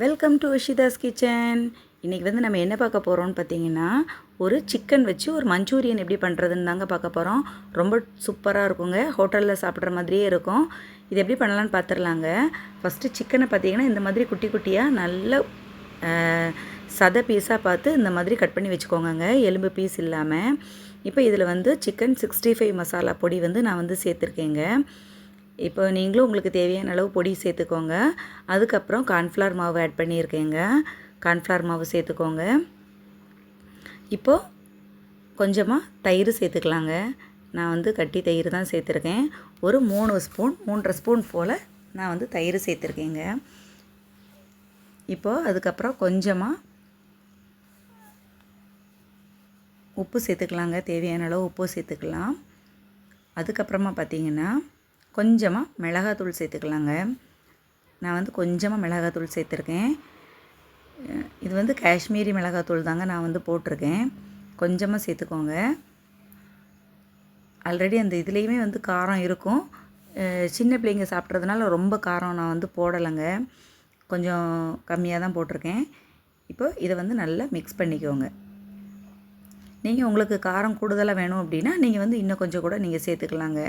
Welcome to விஷிதாஸ் kitchen இன்றைக்கி வந்து நம்ம என்ன பார்க்க போகிறோம்னு பார்த்தீங்கன்னா ஒரு சிக்கன் வச்சு ஒரு மஞ்சூரியன் எப்படி பண்ணுறதுன்னு தாங்க பார்க்க போகிறோம் ரொம்ப சூப்பராக இருக்குங்க. ஹோட்டலில் சாப்பிட்ற மாதிரியே இருக்கும். இது எப்படி பண்ணலான்னு பார்த்துடலாங்க. ஃபஸ்ட்டு சிக்கனை பார்த்தீங்கன்னா இந்த மாதிரி குட்டி குட்டியாக நல்ல சத சதை பீஸாக பார்த்து இந்த மாதிரி கட் பண்ணி வச்சுக்கோங்க எலும்பு பீஸ் இல்லாமல் இப்போ இதில் வந்து சிக்கன் சிக்ஸ்டி ஃபைவ் மசாலா பொடி வந்து நான் வந்து சேர்த்துருக்கேங்க. இப்போ நீங்களும் உங்களுக்கு தேவையான அளவு பொடி சேர்த்துக்கோங்க. அதுக்கப்புறம் கார்ன்ஃப்ளவர் மாவு ஆட் பண்ணியிருக்கேங்க. கார்ன்ஃப்ளவர் மாவு சேர்த்துக்கோங்க. இப்போது கொஞ்சமாக தயிர் சேர்த்துக்கலாங்க. நான் வந்து கட்டி தயிர் தான் சேர்த்துருக்கேன். ஒரு மூணு ஸ்பூன் மூன்றரை ஸ்பூன் போல் நான் வந்து தயிர் சேர்த்துருக்கேங்க. இப்போது அதுக்கப்புறம் கொஞ்சமாக உப்பு சேர்த்துக்கலாங்க. தேவையான அளவு உப்பு சேர்த்துக்கலாம். அதுக்கப்புறமா பார்த்தீங்கன்னா கொஞ்சமாக மிளகாத்தூள் சேர்த்துக்கலாங்க. நான் வந்து கொஞ்சமாக மிளகாத்தூள் சேர்த்துருக்கேன். இது வந்து காஷ்மீரி மிளகாத்தூள் தாங்க நான் வந்து போட்டிருக்கேன். கொஞ்சமாக சேர்த்துக்கோங்க. ஆல்ரெடி அந்த இதுலேயுமே வந்து காரம் இருக்கும். சின்ன பிள்ளைங்க சாப்பிட்றதுனால ரொம்ப காரம் நான் வந்து போடலைங்க. கொஞ்சம் கம்மியாக தான் போட்டிருக்கேன். இப்போ இதை வந்து நல்லா மிக்ஸ் பண்ணிக்கோங்க. நீங்கள் உங்களுக்கு காரம் கூடுதலாக வேணும் அப்படின்னா நீங்கள் வந்து இன்னும் கொஞ்சம் கூட நீங்கள் சேர்த்துக்கலாங்க.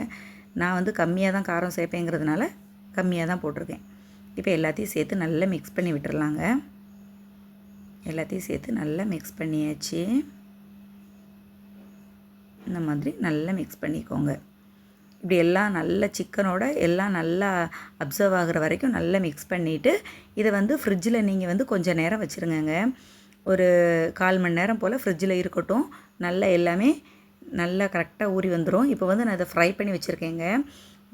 நான் வந்து கம்மியாக தான் காரம் சேர்ப்பேங்கிறதுனால கம்மியாக தான் போட்டிருக்கேன். இப்போ எல்லாத்தையும் சேர்த்து நல்லா மிக்ஸ் பண்ணி விட்டுறலாங்க. எல்லாத்தையும் சேர்த்து நல்லா மிக்ஸ் பண்ணியாச்சு. இந்த மாதிரி நல்லா மிக்ஸ் பண்ணிக்கோங்க. இப்படி எல்லாம் நல்ல சிக்கனோட எல்லாம் நல்லா அப்சர்வ் ஆகுற வரைக்கும் நல்லா மிக்ஸ் பண்ணிவிட்டு இதை வந்து ஃப்ரிட்ஜில் நீங்கள் வந்து கொஞ்சம் நேரம் வச்சுருங்கங்க. ஒரு கால் மணி நேரம் போல் ஃப்ரிட்ஜில் இருக்கட்டும். நல்லா எல்லாமே நல்லா கரெக்டாக ஊறி வந்துடும் இப்போ வந்து நான் இதை ஃப்ரை பண்ணி வச்சுருக்கேங்க.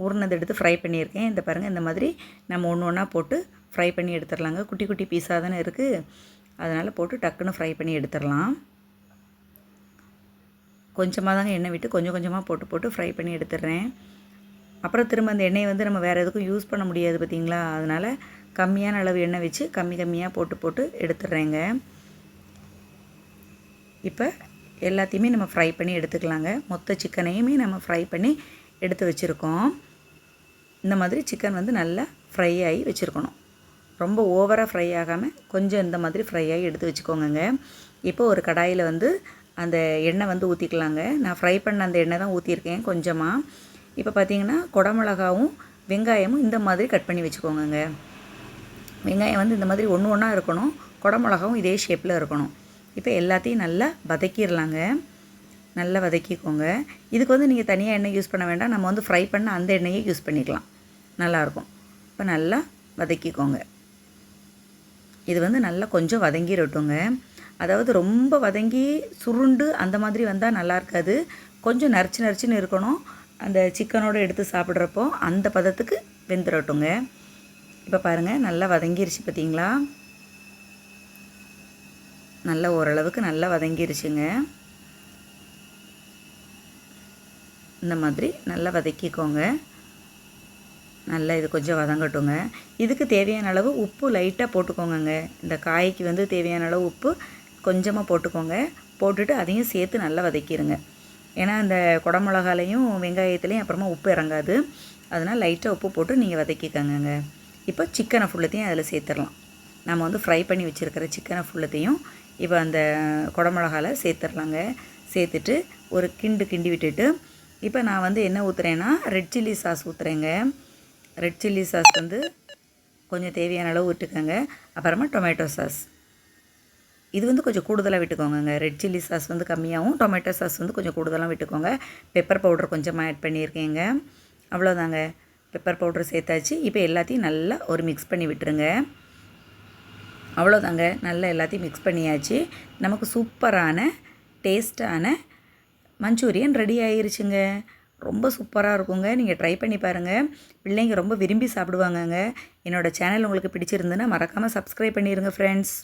ஊறினதை எடுத்து ஃப்ரை பண்ணியிருக்கேன். இந்த பாருங்கள் இந்த மாதிரி நம்ம ஒன்று ஒன்றா போட்டு ஃப்ரை பண்ணி எடுத்துடலாங்க. குட்டி குட்டி பீஸாக தானே இருக்குது அதனால் போட்டு டக்குன்னு ஃப்ரை பண்ணி எடுத்துடலாம். கொஞ்சமாக தாங்க எண்ணெய் விட்டு கொஞ்சம் கொஞ்சமாக போட்டு போட்டு ஃப்ரை பண்ணி எடுத்துடுறேன். அப்புறம் திரும்ப அந்த எண்ணெயை வந்து நம்ம வேறு எதுக்கும் யூஸ் பண்ண முடியாது பார்த்தீங்களா? அதனால் கம்மியான அளவு எண்ணெய் வச்சு கம்மி கம்மியாக போட்டு போட்டு எடுத்துடுறேங்க. இப்போ எல்லாத்தையுமே நம்ம ஃப்ரை பண்ணி எடுத்துக்கலாங்க. மொத்த சிக்கனையுமே நம்ம ஃப்ரை பண்ணி எடுத்து வச்சுருக்கோம். இந்த மாதிரி சிக்கன் வந்து நல்லா ஃப்ரை ஆகி வச்சுருக்கணும். ரொம்ப ஓவராக ஃப்ரை ஆகாமல் கொஞ்சம் இந்த மாதிரி ஃப்ரை ஆகி எடுத்து வச்சுக்கோங்க இப்போ ஒரு கடாயில் வந்து அந்த எண்ணெய் வந்து ஊற்றிக்கலாங்க நான் ஃப்ரை பண்ண அந்த எண்ணெய் தான் ஊற்றிருக்கேன் கொஞ்சமாக இப்போ பார்த்தீங்கன்னா குடமிளகாவும் வெங்காயமும் இந்த மாதிரி கட் பண்ணி வச்சுக்கோங்க வெங்காயம் வந்து இந்த மாதிரி ஒன்று ஒன்றா இருக்கணும். குடமிளகாவும் இதே ஷேப்பில் இருக்கணும். இப்போ எல்லாத்தையும் நல்லா வதக்கிடலாங்க. நல்லா வதக்கிக்கோங்க. இதுக்கு வந்து நீங்கள் தனியாக எண்ணெய் யூஸ் பண்ண வேண்டாம். நம்ம வந்து ஃப்ரை பண்ண அந்த எண்ணெயை யூஸ் பண்ணிக்கலாம். நல்லாயிருக்கும். இப்போ நல்லா வதக்கிக்கோங்க. இது வந்து நல்லா கொஞ்சம் வதங்கிடட்டுங்க. அதாவது ரொம்ப வதங்கி சுருண்டு அந்த மாதிரி வந்தால் நல்லா இருக்காது. கொஞ்சம் நரிச்சு நரிச்சுன்னு இருக்கணும். அந்த சிக்கனோடு எடுத்து சாப்பிட்றப்போ அந்த பதத்துக்கு வெந்துடட்டுங்க. இப்போ பாருங்கள் நல்லா வதங்கிருச்சு பார்த்தீங்களா? நல்லா ஓரளவுக்கு நல்லா வதங்கிருச்சுங்க. இந்த மாதிரி நல்லா வதக்கிக்கோங்க. நல்லா இது கொஞ்சம் வதங்கட்டுங்க. இதுக்கு தேவையான அளவு உப்பு லைட்டாக போட்டுக்கோங்கங்க. இந்த காய்க்கு வந்து தேவையான அளவு உப்பு கொஞ்சமாக போட்டுக்கோங்க. போட்டுட்டு அதையும் சேர்த்து நல்லா வதக்கிடுங்க ஏன்னா இந்த குடமிளகாலையும் வெங்காயத்துலேயும் அப்புறமா உப்பு இறங்காது. அதனால் லைட்டாக உப்பு போட்டு நீங்கள் வதக்கிக்கோங்கங்க. இப்போ சிக்கனை ஃபுல்லத்தையும் அதில் சேர்த்துடலாம். நம்ம வந்து ஃப்ரை பண்ணி வச்சுருக்கிற சிக்கனை ஃபுல்லத்தையும் இப்போ அந்த குடமிளகால சேர்த்துடலாங்க சேர்த்துட்டு ஒரு கிண்டு கிண்டி விட்டுட்டு இப்போ நான் வந்து என்ன ஊற்றுறேன்னா ரெட் சில்லி சாஸ் ஊற்றுறேங்க ரெட் சில்லி சாஸ் வந்து கொஞ்சம் தேவையான அளவு விட்டுக்கோங்க. அப்புறமா டொமேட்டோ சாஸ் இது வந்து கொஞ்சம் கூடுதலாக விட்டுக்கோங்கங்க. ரெட் சில்லி சாஸ் வந்து கம்மியாகவும் டொமேட்டோ சாஸ் வந்து கொஞ்சம் கூடுதலாக விட்டுக்கோங்க. பெப்பர் பவுடர் கொஞ்சமாக ஆட் பண்ணியிருக்கேங்க. அவ்வளோதாங்க பெப்பர் பவுடர் சேர்த்தாச்சு. இப்போ எல்லாத்தையும் நல்லா ஒரு மிக்ஸ் பண்ணி விட்டுருங்க. அவ்வளோதாங்க. நல்லா எல்லாத்தையும் மிக்ஸ் பண்ணியாச்சு. நமக்கு சூப்பரான டேஸ்ட்டான மஞ்சூரியன் ரெடி ஆயிருச்சுங்க. ரொம்ப சூப்பராக இருக்குங்க. நீங்கள் ட்ரை பண்ணி பாருங்கள் பிள்ளைங்க ரொம்ப விரும்பி சாப்பிடுவாங்கங்க. என்னோடய சேனல் உங்களுக்கு பிடிச்சிருந்துன்னா மறக்காமல் சப்ஸ்கிரைப் பண்ணிடுங்க ஃப்ரெண்ட்ஸ்